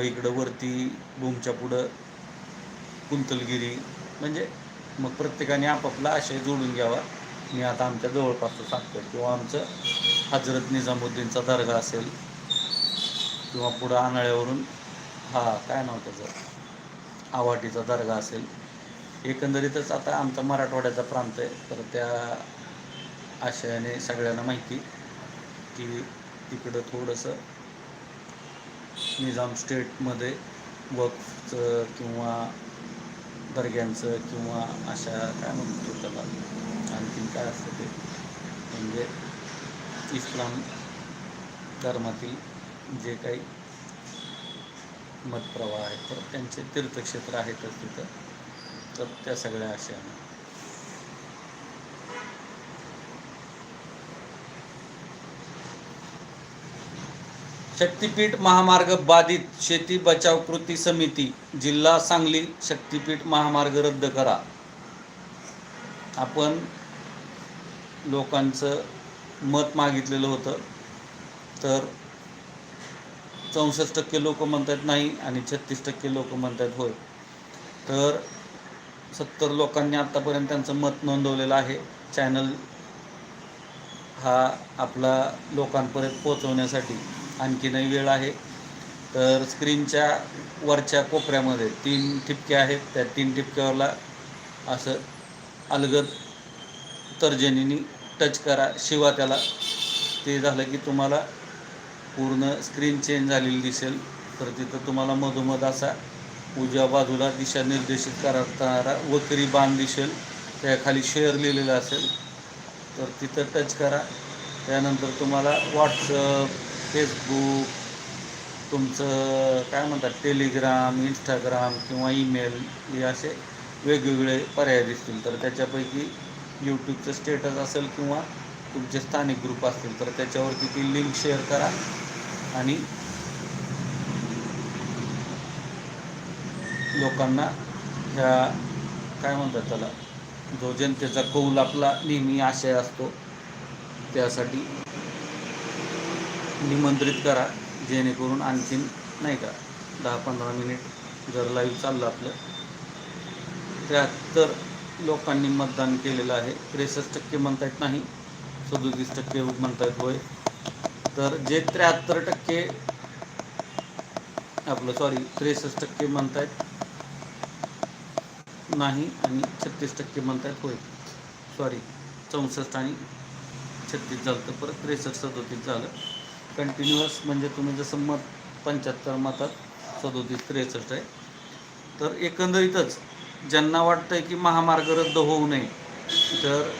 पुढं इकडं वरती भूमच्या पुढं कुंतलगिरी म्हणजे मग प्रत्येकाने आपापला आशय जोडून घ्यावा. मी आता आमच्या जवळपासचं सांगतोय. किंवा आमचं हजरत निजामुद्दीनचा दर्गा असेल किंवा पुढं आनाळ्यावरून हा काय नाव त्याचं? आवाटीचा दर्गा असेल. एकंदरीतच आता आमचा मराठवाड्याचा प्रांत आहे. तर त्या आशयाने सगळ्यांना माहिती की तिकडं थोडंसं निजाम स्टेटमध्ये वक्फचं किंवा दर्ग्यांचं किंवा अशा काय म्हणतो त्याला? आणखीन काय असतं ते? म्हणजे इस्लाम धर्मातील जे काही मतप्रवाह आहेत तर त्यांचे तीर्थक्षेत्र आहेतच तिथं. तर त्या सगळ्या अशा शक्तिपीठ महामार्ग बाधित शेती बचाव कृती समिती जिल्हा सांगली शक्तिपीठ महामार्ग रद्द करा. आपण लोकांचं मत मागितलेलं होतं. तर चौसष्ट टक्के लोक म्हणतात नाही आणि छत्तीस टक्के लोक म्हणतात होय. तर सत्तर लोकांनी आत्तापर्यंत त्यांचं मत नोंदवलेलं आहे. चॅनल हा आपला लोकांपर्यंत पोहोचवण्यासाठी आणखीनही वेळ आहे. तर स्क्रीनच्या वरच्या कोपऱ्यामध्ये तीन ठिपके आहेत. त्या तीन ठिपक्यावरला असं अलगद तर्जनीने टच करा. शिवा त्याला. ते झालं की तुम्हाला पूर्ण स्क्रीन चेंज झालेली दिसेल. तर तिथं तुम्हाला मधोमध असा उजव्या बाजूला दिशा निर्देशित करणारा वकरी बाण दिसेल. त्याखाली शेअर लिहिलेलं असेल. तर तिथं टच करा. त्यानंतर तुम्हाला व्हॉट्सअप फेसबुक तुमचं काय म्हणतात टेलिग्राम इंस्टाग्राम किंवा ईमेल हे असे वेगवेगळे पर्याय दिसतील. तर त्याच्यापैकी यूट्यूबचं स्टेटस असेल किंवा तुमचे स्थानिक ग्रुप असतील तर त्याच्यावरती ती लिंक शेअर करा आणि लोकांना ह्या काय म्हणतात त्याला जो जनतेचा कौल आपला नेहमी आशय असतो त्यासाठी निमंत्रित करा जेणेकरून आणखीन नाही का दहा पंधरा मिनिट जर लाईव्ह चाललं आपलं. त्र्याहत्तर लोकांनी मतदान केलेलं आहे. त्रेसष्ट टक्के म्हणतायत नाही सदोतीस टक्के म्हणतायत होय. तर जे त्र्याहत्तर टक्के आपलं सॉरी त्रेसष्ट टक्के म्हणतायत नाही आणि छत्तीस टक्के म्हणतायत होय. सॉरी चौसष्ट आणि छत्तीस झालं तर परत त्रेसष्ट सदोतीस झालं. कंटिन्युअस म्हणजे तुम्ही जसं मत पंच्याहत्तर मतात सदोतीस त्रेसष्ट आहे. तर एकंदरीतच ज्यांना वाटतंय की महामार्ग रद्द होऊ नये तर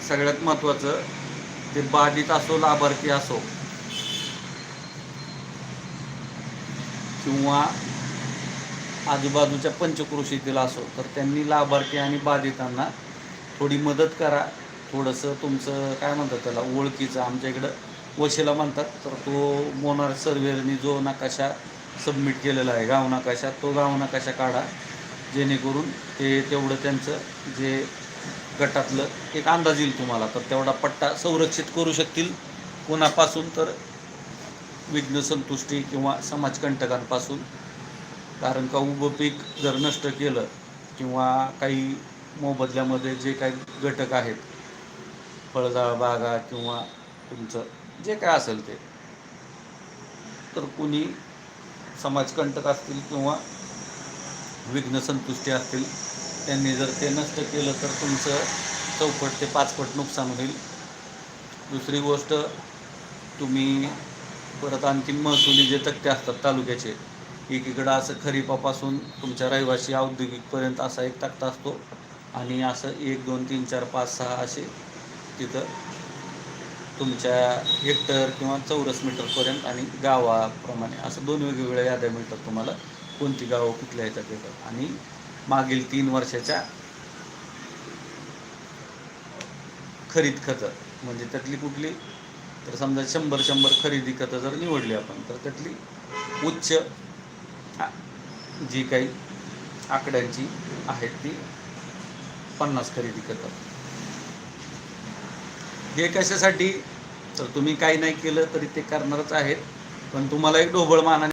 सगळ्यात महत्त्वाचं ते बाधित असो लाभार्थी असो किंवा आजूबाजूच्या पंचकृषीतील असो तर त्यांनी लाभार्थी आणि बाधितांना थोडी मदत करा. थोडंसं तुमचं काय म्हणतात त्याला ओळखीचं आमच्या इकडं वशीला म्हणतात तर तो मोनार सर्वेअरनी जो नकाशा सबमिट केलेला आहे गाव नकाशा तो गाव नकाशा काढा जेणेकरून ते तेवढं त्यांचं जे गटातलं एक अंदाज येईल तुम्हाला. तर तेवढा पट्टा संरक्षित करू शकतील कोणापासून तर विघ्न संतुष्टी किंवा समाजकंटकांपासून. कारण का उभं पीक जर नष्ट केलं किंवा काही मोबदल्यामध्ये जे काही घटक आहेत फळजाळ बागा किंवा तुमचं जे काय असेल ते. तर कुणी समाजकंटक असतील किंवा विघ्न संतुष्टी असतील त्यांनी जर ते नष्ट केलं तर तुमचं चौपट ते पाचपट नुकसान होईल. दुसरी गोष्ट तुम्ही परत आणखी महसुली जे तक्ते असतात तालुक्याचे एकीकडं असं खरीपापासून तुमच्या रहिवासी औद्योगिकपर्यंत असा एक तक्ता असतो आणि असं एक दोन तीन चार पाच सहा असे तिथं तुमच्या हेक्टर किंवा चौरस मीटरपर्यंत आणि गावाप्रमाणे असं दोन वेगवेगळ्या याद्या मिळतात तुम्हाला. कोणती गावं कुठल्या येतात येतात आणि मागील तीन वर्षाच्या खरीद खतं म्हणजे त्यातली कुठली? तर समजा शंभर शंभर खरेदी खतं जर निवडली आपण तर त्यातली उच्च जी काही आकड्यांची आहेत ती पन्नास खरेदी खतं. हे कशासाठी? तर तुम्ही काही नाही केलं तरी ते करणारच आहेत. पण तुम्हाला एक ढोबळ मानाने